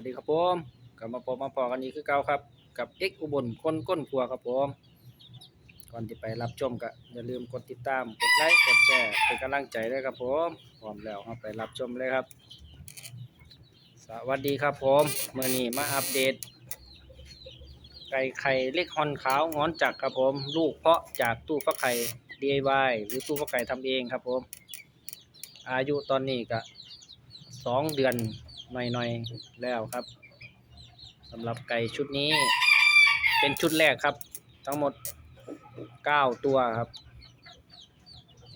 วัสดีครับผมกลับมาพบมาพอกันอีกคือเก่าครับ กับเอ็กอุบลคนก้นครัวครับผมก่อนที่ไปรับชมก็อย่าลืมกดติดตามกดไลค์กดแชร์เป็นกำลังใจด้วยครับผมพร้อมแล้วเราไปรับชมเลยครับ สวัสดีครับผมเมื่อนี้มาอัปเดต ไก่ไข่เล็กฮอนขาวงอนจักครับผม ลูกเพาะจากตู้ฟักไข่ DIY หรือตู้ฟักไข่ทำเองครับผม อายุตอนนี้ก็สองเดือน หน่อยๆแล้วครับสำหรับไก่ชุดนี้ เป็นชุดแรกครับ ทั้งหมดเก้าตัวครับ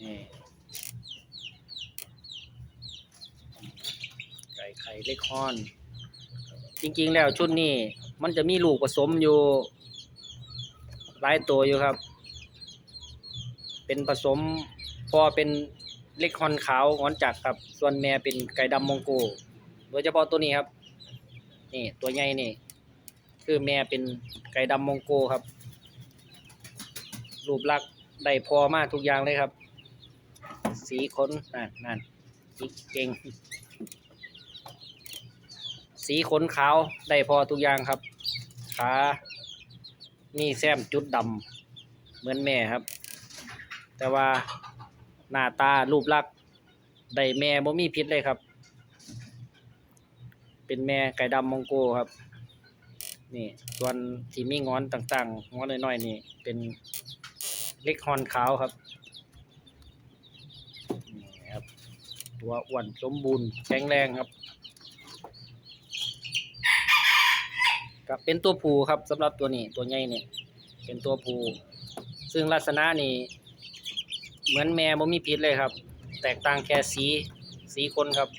นี่ไก่ไข่เล็กฮอน จริงๆแล้วชุดนี้มันจะมีลูกผสมอยู่หลายตัวอยู่ครับ เป็นผสมพอเป็นเล็กฮอนขาวงอนจักครับ ส่วนแม่เป็นไก่ดำมองโก โดยเฉพาะตัวนี้ครับ นี่ตัวใหญ่นี่ คือแม่เป็นไก่ดำมองโกครับ รูปลักษณ์ได้พอมากทุกอย่างเลยครับ สีขนนั่นนั่นอีเก่ง สีขนขาวได้พอทุกอย่างครับ ขานี่แซมจุดดำเหมือนแม่ครับ แต่ว่าหน้าตารูปลักษณ์ได้แม่บ่มีพิษเลยครับ เป็นแม่ไก่ดำมองโกครับ นี่ส่วนที่มีงอนต่างๆงอนน้อยๆนี่ เป็นเล็กฮอนขาวครับนี่ครับ ตัวอ้วนสมบูรณ์แข็งแรงครับกับเป็นตัวผูครับสำหรับตัวนี้ตัวใหญ่เนี่ยเป็นตัวผูซึ่งลักษณะนี่เหมือนแม่บ่มีพิษเลยครับ แตกต่างแค่สีสีคนครับ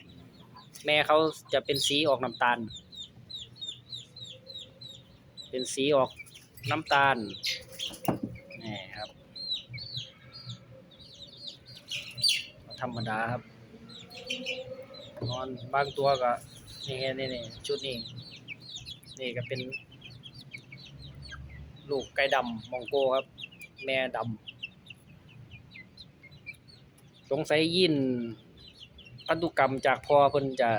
แม่เขาจะเป็นสีออกน้ำตาล เป็นสีออกน้ำตาลนี่ครับ ธรรมดาครับ นอนบางตัวก็นี่นี่นี่ชุดนี้ นี่ก็เป็น ลูกไก่ดำมองโกครับ แม่ดำสงสัยยิน พันธุกรรมจากพ่อเพิ่นจะ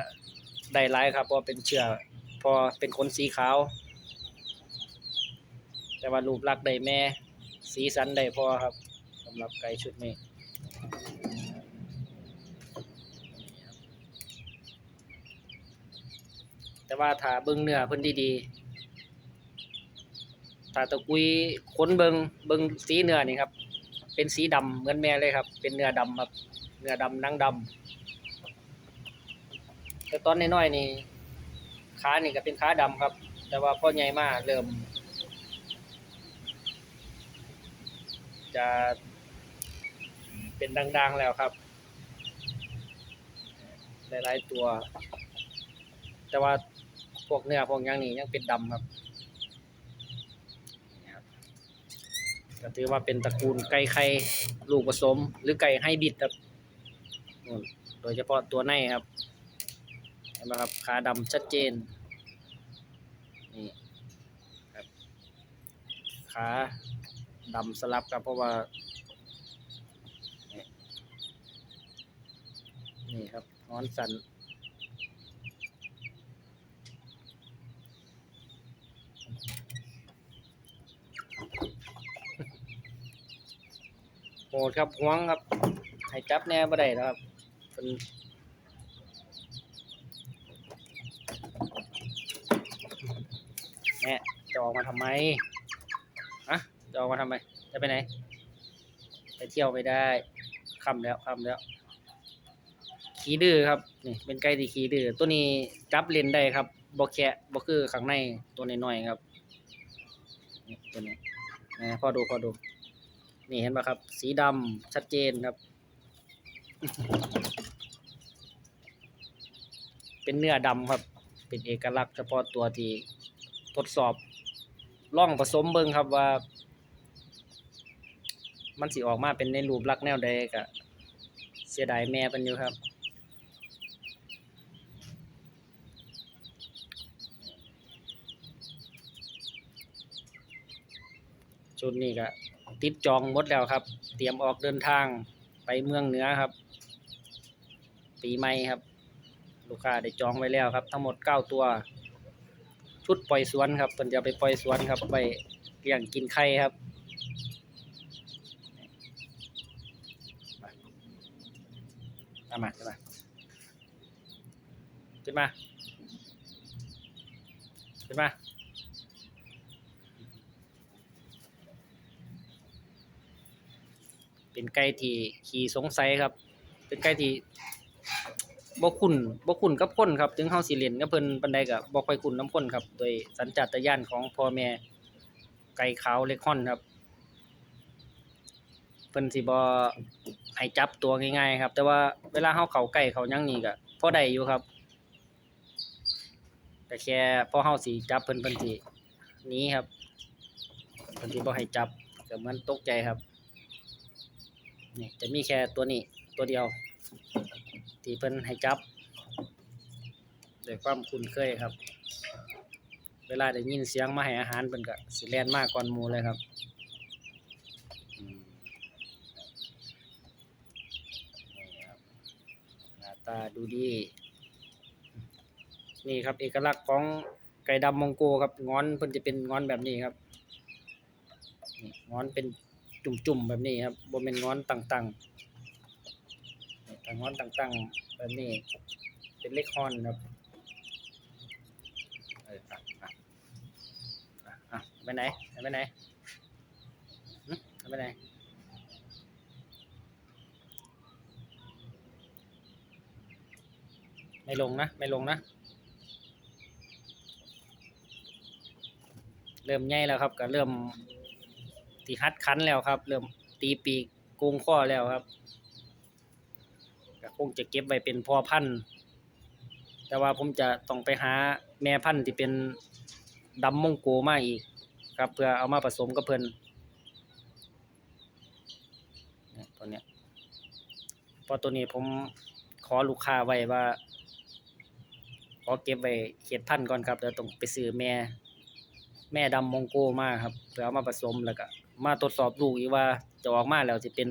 ได้หลายครับเพราะเป็นเชื้อพอเป็นคนสีขาว แต่ว่ารูปลักษณ์ได้แม่ สีสันได้พอครับสำหรับไก่ชุดนี้แต่ว่าถ้าเบิ่งเนื้อเพิ่นดีๆถ้าตะกุยค้นเบิ่งเบิ่งสีเนื้อนี่ครับ เป็นสีดำเหมือนแม่เลยครับ เป็นเนื้อดำครับ เนื้อดำนังดำ แต่ตอนน้อยๆนี่ขานี่ก็เป็นขาดำครับ แต่ว่าพ่อใหญ่มากเริ่ม จะเป็นดังๆแล้วครับ หลายๆตัว แต่ว่าพวกเนื้อพวกย่างนี้ยังเป็นดำครับนี่ครับก็ถือว่าเป็นตระกูลไก่ไข่ลูกผสม หรือไก่ไฮบริดครับ โดยเฉพาะตัวในครับ ห็นไหมครับขาดำชัดเจนนี่ครับขาดำสลับครับเพราะว่านี่ครับนอนสันโหดครับห่วงครับให้จับแน่บ่ได้แล้วครับเป็น แม่จะออกมาทำไมอะจะออกมาทำไม จะไปไหน ไปเที่ยวไปได้ค่ำแล้วค่ำแล้ว ขี้ดื้อครับ นี่เป็นไก่ที่ขี้ดื้อ ตัวนี้จับเล่นได้ครับบ่แคะบ่คือข้างในตัวน้อยๆครับนี่ตัวนี้นะพอดูพอดู นี่เห็นปะครับ สีดำชัดเจนครับ เป็นเนื้อดำครับ เป็นเอกลักษณ์เฉพาะตัวที่ ทดสอบล่องผสมเบิ่งครับว่า มันสิออกมาเป็นในรูปลักษณ์แนวใดก็เสียดายแม่เป็นอยู่ครับชุดนี้ก็ติดจองหมดแล้วครับ เตรียมออกเดินทางไปเมืองเหนือครับ ปีใหม่ครับ ลูกค้าได้จองไว้แล้วครับ ทั้งหมดเก้าตัว ชุดปล่อยสวนครับเพิ่นจะเอาไปปล่อยสวนครับไปเลี้ยงกินไข่ครับมามาขึ้นมาขึ้นมาขึ้นมาเป็นไก่ที่ขี่สงสัยครับ เป็นไก่ที่ บ่คุ้นบ่คุ้นกับคนครับ ถึงเฮาสิเล่นกับเพิ่นปานใดก็บ่ค่อยคุ้นนํคนครับ โดยสัญชาตญาณของพ่อแม่ไก่ขาวเล็กฮอนครับ เพิ่นสิบ่ให้จับตัวง่ายๆครับ แต่ว่าเวลาเฮาเข้าใกล้เขาหยังนี่ก็พอได้อยู่ครับแต่แค่พอเฮาสิจับเพิ่นเพิ่นสิหนีครับเพิ่นสิบ่ให้จับก็เหมือนตกใจครับนี่จะมีแค่ตัวนี้ตัวเดียว ที่เพิ่นให้จับด้วยความคุ้นเคยครับ เวลาได้ยินเสียงมาให้อาหารเพิ่นก็สิแล่นมากก่อนหมู่เลยครับหน้าตาดูดี นี่ครับ เอกลักษณ์ของไก่ดำมองโกครับงอนเพิ่นจะเป็นงอนแบบนี้ครับงอนเป็นจุ่มๆแบบนี้ครับบ่แม่นงอนตั้งๆ ต่งอนต่างๆแบบนี้ เป็นเลขฮอนครับเอออะอะอะไปไหนไปไหนไปไหนไม่ลงนะ ไม่ลงนะ เริ่มใหญ่แล้วครับ ก็เริ่มตีฮัดคันแล้วครับ เริ่มตีปีกโกงข้อแล้วครับ คงจะเก็บไว้เป็นพ่อพันธุ์ แต่ว่าผมจะต้องไปหาแม่พันธุ์ที่เป็นดำมงโกมาอีกครับ เพื่อเอามาผสมกับเพิ่นตัวเนี้ยพอตัวนี้ผมขอลูกค้าไว้ว่า ขอเก็บไว้เขตพันธุ์ก่อนครับเดี๋ยวต้องไปซื้อแม่ แม่ดำมงโกมาครับ เพื่อเอามาผสมแล้วก็มาตรวจสอบลูกอีกว่าจะออกมาแล้วจะเป็น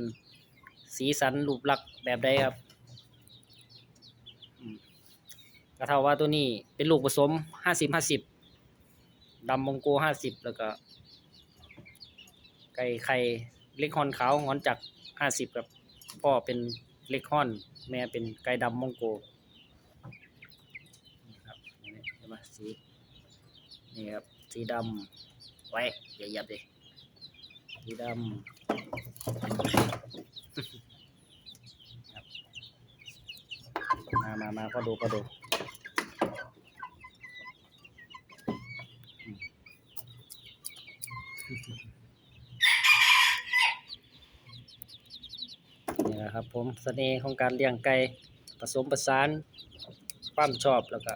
สีสันรูปลักษณ์แบบใดครับ ก็เท่าว่าตัวนี้เป็นลูกผสมห้าสิบห้าสิบดำมงโกห้าสิบแล้วก็ ไก่ไข่เล็กฮอนขาวงอนจักห้าสิบกับพ่อเป็นเล็กฮอน แม่เป็นไก่ดำมงโกนี่ครับนี่เห็นไหมสีนี่ครับสีดำไว้อย่าหยับดิสีดำมามามาพอดูพอดูอืม นี่แหละครับผมเสน่ห์ของการเลี้ยงไก่ผสมผสานความชอบแล้วก็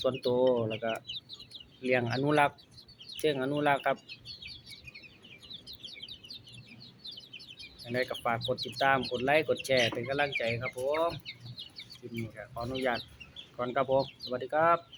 ส่วนตัวแล้วก็เลี้ยงอนุรักษ์เชิงอนุรักษ์ครับยังไงก็ฝากกดติดตามกดไลค์กดแชร์เป็นกำลังใจครับผมคลิปนี้ก็ขออนุญาตก่อนครับผมสวัสดีครับ